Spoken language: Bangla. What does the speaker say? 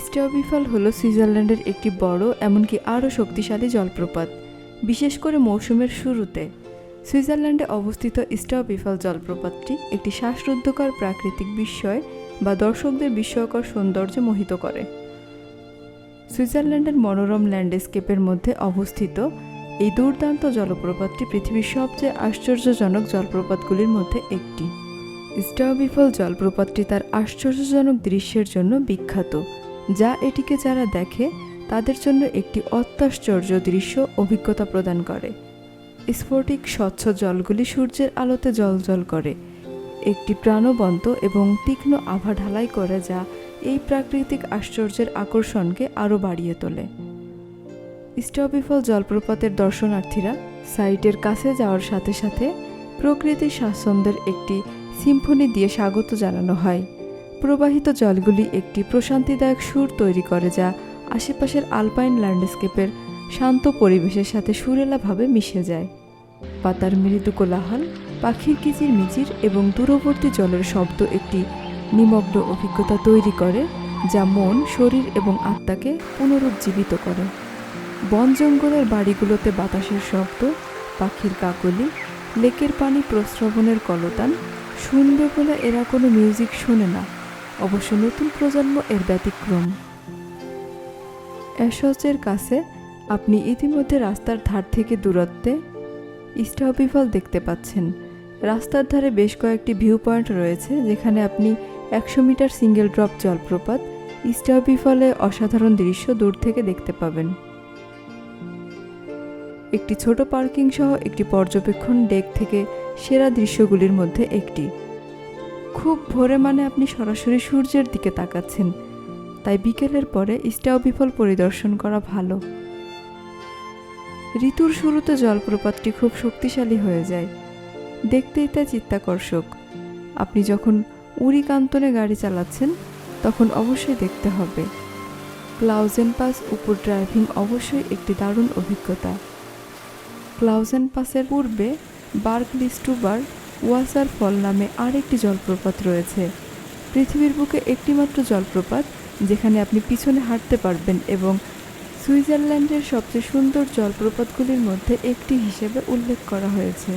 স্টাবিফল হল সুইজারল্যান্ডের একটি বড়, এমনকি আরও শক্তিশালী জলপ্রপাত, বিশেষ করে মৌসুমের শুরুতে। সুইজারল্যান্ডে অবস্থিত স্টাবিফল জলপ্রপাতটি একটি শ্বাসরুদ্ধকর প্রাকৃতিক বিস্ময় বা দর্শকদের বিস্ময়কর সৌন্দর্যে মোহিত করে। সুইজারল্যান্ডের মনোরম ল্যান্ডস্কেপের মধ্যে অবস্থিত এই দুর্দান্ত জলপ্রপাতটি পৃথিবীর সবচেয়ে আশ্চর্যজনক জলপ্রপাতগুলির মধ্যে একটি। স্টাবিফল জলপ্রপাতটি তার আশ্চর্যজনক দৃশ্যের জন্য বিখ্যাত। যা এটিকে যারা দেখে, তাদের জন্য একটি অত্যাশ্চর্য দৃশ্য অভিজ্ঞতা প্রদান করে। স্ফটিক স্বচ্ছ জলগুলি সূর্যের আলোতে জলজল করে। একটি প্রাণবন্ত এবং তীক্ষ্ণ আভা ঢালাই করে যা এই প্রাকৃতিক আশ্চর্যের আকর্ষণকে আরও বাড়িয়ে তোলে। স্টবিফল জলপ্রপাতের দর্শনার্থীরা সাইটের কাছে যাওয়ার সাথে সাথে প্রকৃতির স্বাচ্ছন্দ্যের একটি সিম্ফনি দিয়ে স্বাগত জানানো হয়। প্রবাহিত জলগুলি একটি প্রশান্তিদায়ক সুর তৈরি করে যা আশেপাশের আলপাইন ল্যান্ডস্কেপের শান্ত পরিবেশের সাথে সুরেলাভাবে মিশে যায়। পাতার মৃদু কোলাহল, পাখির কিচির মিচির এবং দূরবর্তী জলের শব্দ একটি নিমগ্ন অভিজ্ঞতা তৈরি করে যা মন, শরীর এবং আত্মাকে পুনরুজ্জীবিত করে। বন জঙ্গলের বাড়িগুলোতে বাতাসের শব্দ, পাখির কাকলি, লেকের পানি প্রস্রবণের কলতান, শুনবে বলে এরা কোনো মিউজিক শোনে না। অবশ্য নতুন প্রজন্ম এর ব্যতিক্রম। অ্যাশচের কাছে আপনি ইতিমধ্যে রাস্তার ধার থেকে দূরত্বে ইস্টাবিফল দেখতে পাচ্ছেন। রাস্তার ধারে বেশ কয়েকটি ভিউ পয়েন্ট রয়েছে, যেখানে আপনি একশো মিটার সিঙ্গেল ড্রপ জলপ্রপাত ইস্টাবিফলে অসাধারণ দৃশ্য দূর থেকে দেখতে পাবেন। একটি ছোট পার্কিং সহ একটি পর্যবেক্ষণ ডেক থেকে সেরা দৃশ্যগুলির মধ্যে একটি। খুব ভোরে মানে আপনি সরাসরি সূর্যের দিকে তাকাচ্ছেন। তাই বিকেলের পরে ইস্টাওবিফল পরিদর্শন করা ভালো। ঋতুর শুরুতে জলপ্রপাতটি খুব শক্তিশালী হয়ে যায়। দেখতেই তা চিত্তাকর্ষক। আপনি যখন উড়ি কান্তনে গাড়ি চালাচ্ছেন, তখন অবশ্যই দেখতে হবে। ক্লাউজেন পাস উপর ড্রাইভিং অবশ্যই একটি দারুণ অভিজ্ঞতা। ক্লাউজেন পাসের পূর্বে বার্গলিস্টুবার ওয়াসার ফল নামে আরেকটি জলপ্রপাত রয়েছে। পৃথিবীর বুকে একটিমাত্র জলপ্রপাত, যেখানে আপনি পিছনে হাঁটতে পারবেন এবং সুইজারল্যান্ডের সবচেয়ে সুন্দর জলপ্রপাতগুলির মধ্যে একটি হিসেবে উল্লেখ করা হয়েছে।